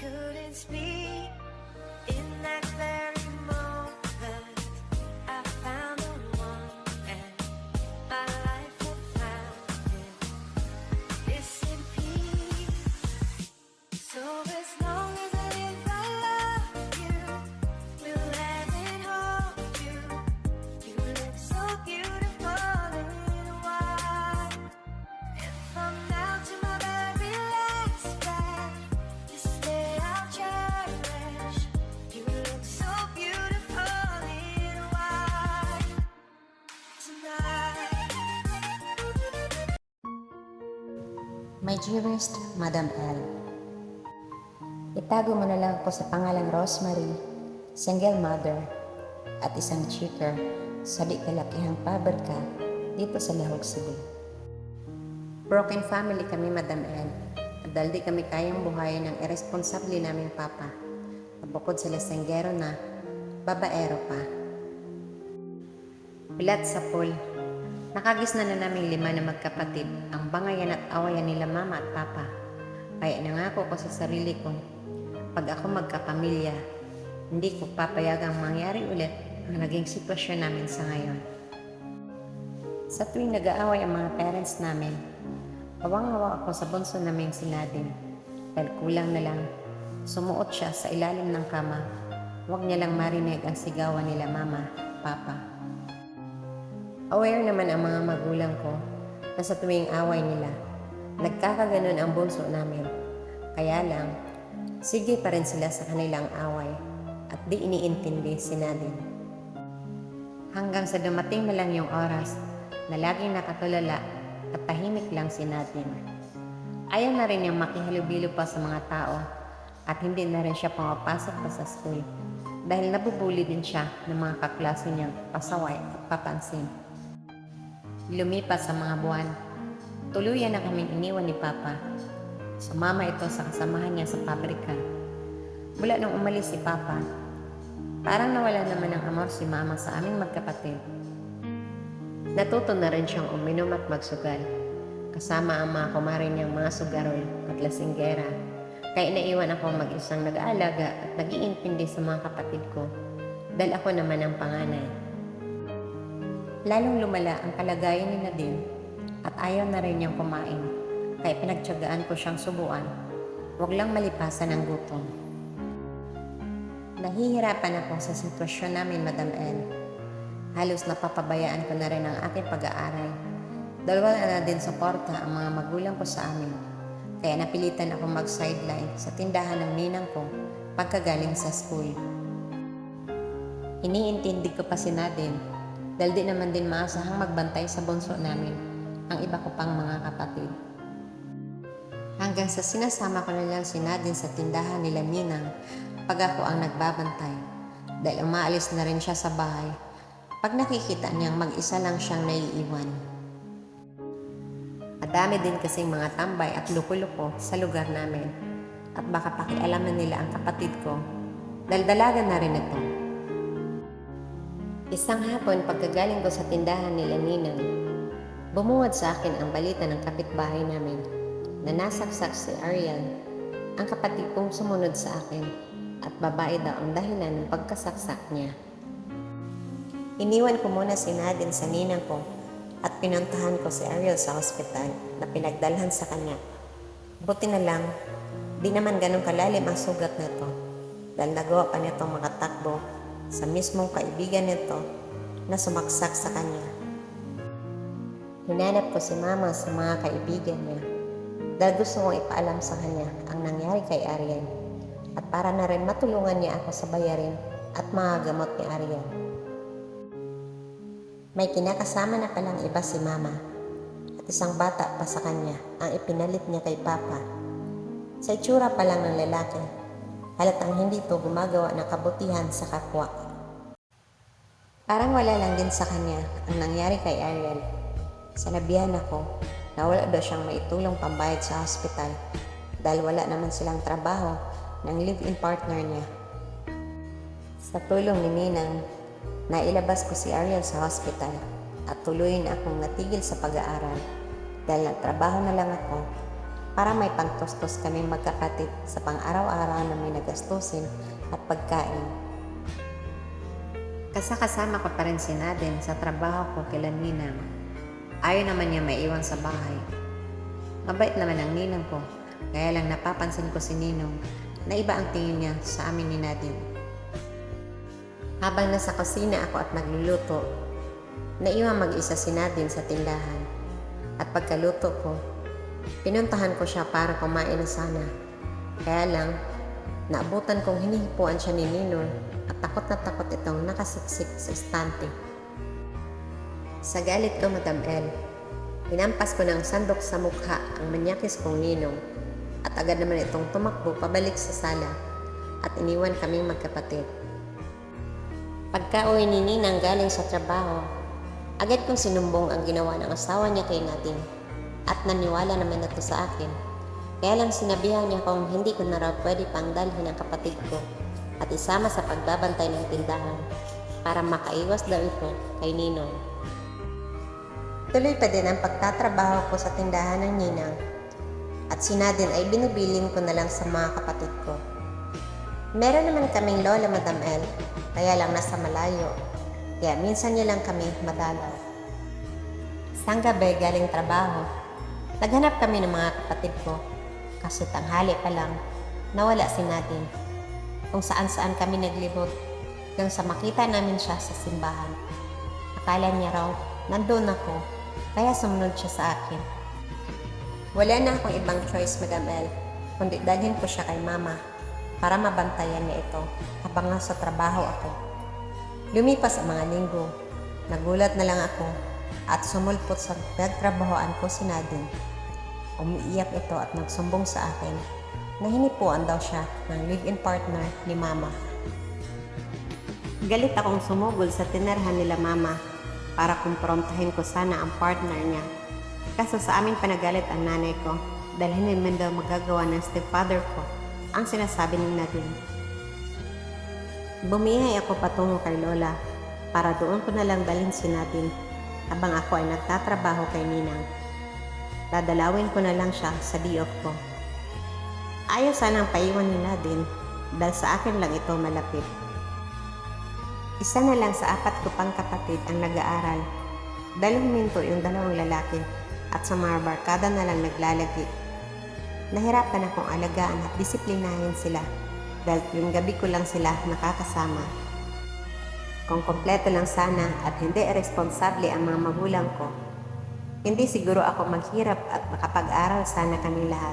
couldn't speak. My dearest Madam L. Itago mo na lang ako sa pangalang Rosemary, single mother, at isang cheater sa di kalakihang paberka dito sa Lahog, Cebu. Broken family kami, Madam L. At dahil di kami kayang buhayin ng irresponsable naming papa. At bukod sa lasenggero na, babaero pa. Pilat sa pool, Nakagis na na naming lima na magkapatid ang bangayan at awayan nila mama at papa. Kaya nangako ko sa sarili ko, pag ako magkapamilya, hindi ko papayagang mangyari ulit ang naging sitwasyon namin sa ngayon. Sa tuwing nag-aaway ang mga parents namin, awang-awa ako sa bunso naming si Nadine. Dahil kulang na lang, sumuot siya sa ilalim ng kama. Huwag niya lang marinig ang sigawan nila mama, papa. Aware naman ang mga magulang ko na sa tuwing away nila, nagkakaganon ang bunso namin. Kaya lang, sige pa rin sila sa kanilang away at di iniintindi si Nadine. Hanggang sa dumating na lang yung oras na laging nakatulala at tahimik lang si Nadine. Ayaw na rin niyang makihalubilo pa sa mga tao at hindi na rin siya pumapasok pa sa school dahil nabubuli din siya ng mga kaklase niyang pasaway at papansin. Lumipas sa mga buwan, tuluyan na kaming iniwan ni Papa. Sumama ito sa kasamahan niya sa pabrika. Mula nung umalis si Papa, parang nawala naman ng amor si Mama sa aming magkapatid. Natuto na rin siyang uminom at magsugal, kasama ang mga kumarin niyang mga sugarol at lasinggera. Kaya naiwan ako mag-isang nag-aalaga at nag-iintindi sa mga kapatid ko dahil ako naman ang panganay. Lalong lumala ang kalagayan ni Nadine at ayaw na rin niyang kumain kaya pinagtyagaan ko siyang subuan. Huwag lang malipasan ng gutom. Nahihirapan ako sa sitwasyon namin, Madam L. Halos napapabayaan ko na rin ang aking pag-aaral. Dalawa na din suporta ang mga magulang ko sa amin. Kaya napilitan ako mag-sideline sa tindahan ng ninang ko pagkagaling sa school. Iniintindi ko pa si Nadine dahil di naman din maasahang magbantay sa bunso namin ang iba ko pang mga kapatid. Hanggang sa sinasama ko na lang si Nadine sa tindahan nila Ninang pag ako ang nagbabantay dahil umaalis na rin siya sa bahay pag nakikita niyang mag-isa lang siyang naiiwan. Madami din kasing mga tambay at luko-luko sa lugar namin at baka pakialaman nila ang kapatid ko dahil na rin ito. Isang hapon pagkagaling ko sa tindahan nila Ninang, bumuwad sa akin ang balita ng kapitbahay namin na nasaksak si Ariel, ang kapatid kong sumunod sa akin at babae daw ang dahilan ng pagkasaksak niya. Iniwan ko muna si Nadine sa ninang ko at pinuntahan ko si Ariel sa ospital na pinagdalhan sa kanya. Buti na lang, di naman ganun kalalim ang sugat nito dahil nagawa pa nitong makatakbo sa mismong kaibigan nito na sumaksak sa kanya. Hinanap ko si mama sa mga kaibigan niya dahil gusto kong ipaalam sa kanya ang nangyari kay Ariel at para na rin matulungan niya ako sa bayarin at mga gamot ni Ariel. May kinakasama na palang iba si mama at isang bata pa sa kanya ang ipinalit niya kay papa. Sa itsura pa lang ng lalaki, halatang hindi to gumagawa ng kabutihan sa kapwa. Parang wala lang din sa kanya ang nangyari kay Ariel. Sanabihan ako na wala daw siyang maitulong pambayad sa hospital dahil wala naman silang trabaho ng live-in partner niya. Sa tulong ni Ninang, nailabas ko si Ariel sa hospital at tuluyin akong natigil sa pag-aaral dahil nagtrabaho na lang ako para may pangtustos kami magkapatid sa pang-araw-araw na may nagastusin at pagkain. Kasakasama ko pa rin si Nadine sa trabaho ko kila Ninang. Ayaw naman niya maiwan sa bahay. Mabait naman ang ninang ko, kaya lang napapansin ko si Ninong na iba ang tingin niya sa amin ni Nadine. Habang nasa kusina ako at nagluluto, naiwan mag-isa si Nadine sa tindahan. At pagkaluto ko, pinuntahan ko siya para kumain na sana. Kaya lang, naabutan kong hinihipuan siya ni Ninong at takot na takot itong nakasiksik sa estante. Sa galit ko, Madam El, hinampas ko ng sandok sa mukha ang manyakis kong ninong at agad naman itong tumakbo pabalik sa sala at iniwan kaming magkapatid. Pagka uwi ni Ninang galing sa trabaho, agad kong sinumbong ang ginawa ng asawa niya kay Nadine at naniwala naman ito sa akin. Kaya lang sinabihan niya kung hindi ko na raw pwede pang dalhin ang kapatid ko at isama sa pagbabantay ng tindahan para makaiwas daw ito kay Ninong. Tuloy pa din ang pagtatrabaho ko sa tindahan ng Ninang at si Nadine ay binubilin ko na lang sa mga kapatid ko. Meron naman kaming lola Madam El, kaya lang nasa malayo. Kaya minsan niya lang kami madalaw. Isang gabi galing trabaho, naghanap kami ng mga kapatid ko. Kasi tanghali pa lang, nawala si Nadine. Kung saan saan kami naglibot, hanggang sa makita namin siya sa simbahan. Akala niya raw, nandun ako, kaya sumunod siya sa akin. Wala na akong ibang choice, Madam El, kundi dalhin ko siya kay Mama para mabantayan niya ito habang nasa trabaho ako. Lumipas ang mga linggo, nagulat na lang ako at sumulpot sa nagtrabahoan ko si Nadine. Umiiyak ito at nagsumbong sa akin na hinipuan daw siya ng live-in partner ni Mama. Galit akong sumugol sa tinerhan nila Mama para kumprontahin ko sana ang partner niya. Kaso sa amin panagalit ang nanay ko dahil hindi man daw magagawa ng stepfather ko ang sinasabi ng Nadine. Bumihay ako patungo kay Lola para doon ko na lang dalhin si Nadine habang ako ay nagtatrabaho kay Ninang. Dadalawin ko na lang siya sa day off ko. Ayaw sanang paiwan ni Nadine dahil sa akin lang ito malapit. Isa na lang sa apat ko pang kapatid ang nag-aaral dahil huminto yung dalawang lalaki at sa mga barkada na lang naglalagi. Nahirapan akong alagaan at disiplinahin sila dahil yung gabi ko lang sila nakakasama. Kung kompleto lang sana at hindi irresponsable ang mga magulang ko, hindi siguro ako maghirap at makapag-aral sana kami lahat.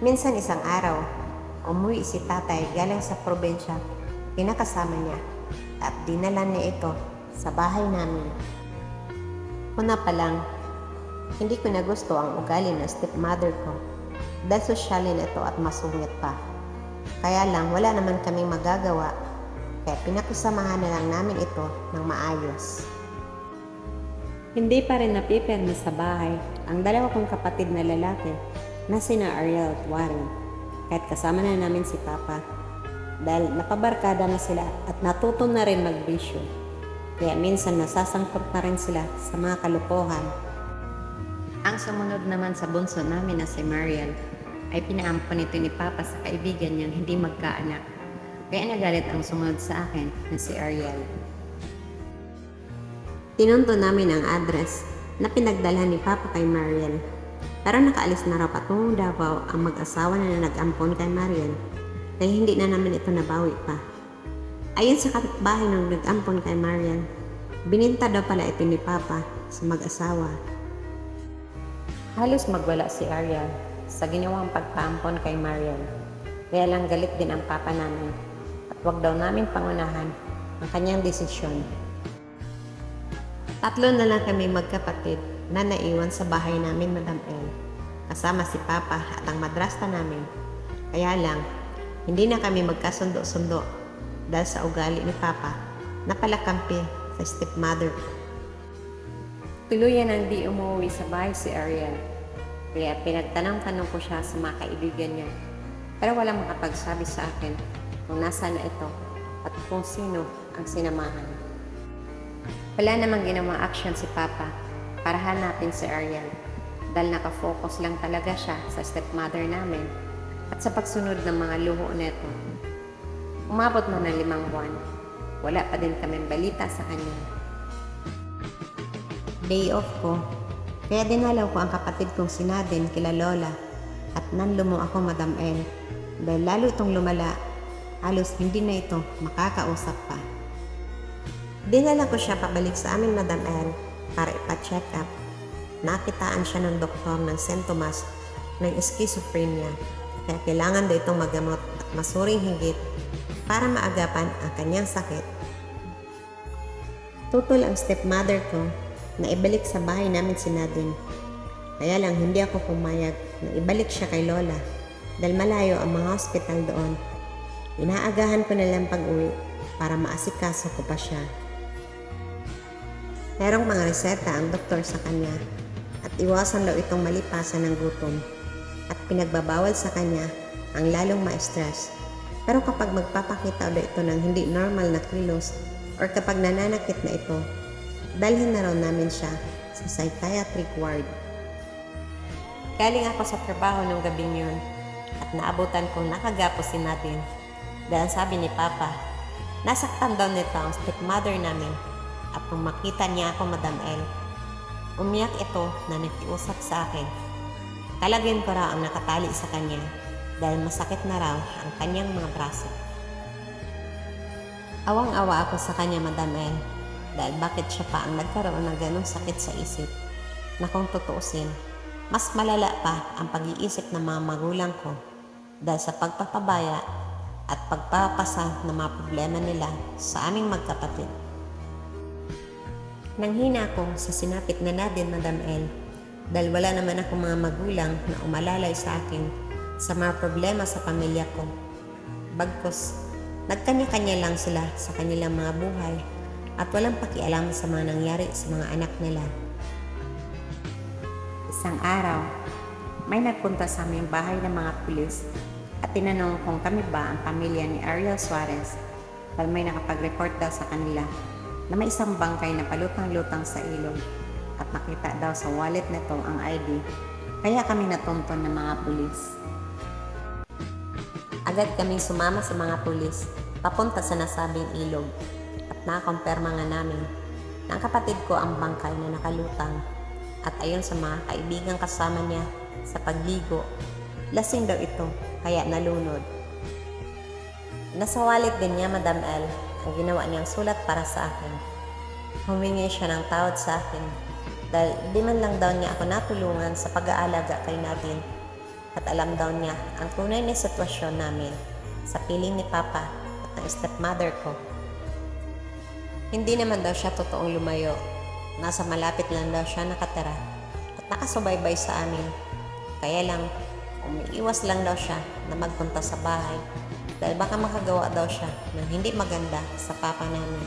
Minsan isang araw, umuwi si tatay galing sa probensya, pinakasama niya at dinala niya ito sa bahay namin. Una pa lang, hindi ko na gusto ang ugali ng stepmother ko dahil sosyalin ito at masungit pa. Kaya lang wala naman kaming magagawa kaya pinakisamahan na lang namin ito ng maayos. Hindi pa rin napipirmi sa bahay ang dalawa kong kapatid na lalaki na sina Ariel at Warren kahit kasama na namin si Papa dahil napabarkada na sila at natuto na rin magbisyo. Kaya minsan nasasangkot na rin sila sa mga kalupohan. Ang sumunod naman sa bunso namin na si Mariel ay pinaampon ito ni Papa sa kaibigan niyang hindi magkaanak. Kaya nagalit ang sumunod sa akin na si Ariel. Tinunto namin ang address na pinagdalhan ni Papa kay Mariel. Pero nakaalis na raw patungong Davao ang mag-asawa na nag-ampon kay Mariel kaya hindi na namin ito nabawi pa. Ayon sa kapitbahay ng nag-ampon kay Mariel, bininta daw pala ito ni Papa sa mag-asawa. Halos magwala si Ariel sa ginawang pagpaampon kay Mariel. Kaya lang galit din ang papa namin at wag daw namin pangunahan ang kanyang desisyon. Tatlo na lang kami magkapatid na naiwan sa bahay namin, Madam El. Kasama si Papa at ang madrasta namin. Kaya lang, hindi na kami magkasundo-sundo dahil sa ugali ni Papa na palakampi sa stepmother ko. Tuluyan ang di umuwi sa bahay si Ariel. Kaya pinagtanong-tanong ko siya sa mga kaibigan niya. Pero walang makapagsabi sa akin kung nasaan na ito at kung sino ang sinamahan. Wala namang ginawang action si Papa para hanapin si Ariel dahil nakafocus lang talaga siya sa stepmother namin at sa pagsunod ng mga luho neto. Umabot na ng limang buwan. Wala pa din kami balita sa kanya. Day off ko, kaya dinalaw ko ang kapatid kong si Nadine kila Lola at nanlumo ako Madam El dahil lalo itong lumala, halos hindi na ito makakausap pa. Dinala ko siya pabalik sa amin Madam El para ipa-check up. Nakitaan siya ng doktor ng St. Thomas ng schizophrenia kaya kailangan daw itong magamot at masuring higit para maagapan ang kanyang sakit. Tutol ang stepmother ko na ibalik sa bahay namin si Nadine. Kaya lang hindi ako pumayag na ibalik siya kay Lola dahil malayo ang mga hospital doon. Inaagahan ko na lang pag-uwi para maasikaso ko pa siya. Merong mga reseta ang doktor sa kanya at iwasan daw itong malipasan ng gutom at pinagbabawal sa kanya ang lalong ma-stress. Pero kapag magpapakita daw ito ng hindi normal na kilos or kapag nananakit na ito, dalhin na raw namin siya sa psychiatric ward. Galing ako sa trabaho nung gabing yun at naabutan kong nakagapo si Nadine dahil sabi ni Papa, nasaktan daw nito ang stepmother namin at nung makita niya ako Madam El, umiyak ito na nakiusap sa akin. Talagyan ko raw ang nakatali sa kanya dahil masakit na raw ang kanyang mga braso. Awang-awa ako sa kanya Madam El dahil bakit siya pa ang nagkaroon ng ganong sakit sa isip na kung tutuusin, mas malala pa ang pag-iisip ng mga magulang ko dahil sa pagpapabaya at pagpapasa ng mga problema nila sa aming magkapatid. Nanghina ako sa sinapit na Nadine, Madam El, dahil wala naman ako mga magulang na umalalay sa akin sa mga problema sa pamilya ko. Bagkos, nagkanya-kanya lang sila sa kanilang mga buhay at walang pakialam sa mga nangyari sa mga anak nila. Isang araw, may nagpunta sa aming bahay ng mga pulis at tinanong kung kami ba ang pamilya ni Ariel Suarez dahil may nakapag-report daw sa kanila na may isang bangkay na palutang-lutang sa ilog at nakita daw sa wallet nito ang ID kaya kami natunton ng mga pulis. Agad kaming sumama sa mga pulis papunta sa nasabing ilog at nakakumpirma nga namin na ang kapatid ko ang bangkay na nakalutang at ayon sa mga kaibigang kasama niya sa pagligo, lasing daw ito kaya nalunod. Nasa wallet din niya Madam L ang ginawa niyang sulat para sa akin. Humingi siya ng tawad sa akin dahil di man lang daw niya ako natulungan sa pag-aalaga kay Nadine at alam daw niya ang tunay na sitwasyon namin sa piling ni Papa at ng stepmother ko. Hindi naman daw siya totoong lumayo. Nasa malapit lang daw siya nakatira at nakasubaybay sa amin. Kaya lang, umiiwas lang daw siya na magpunta sa bahay dahil baka makagawa daw siya ng hindi maganda sa papa namin.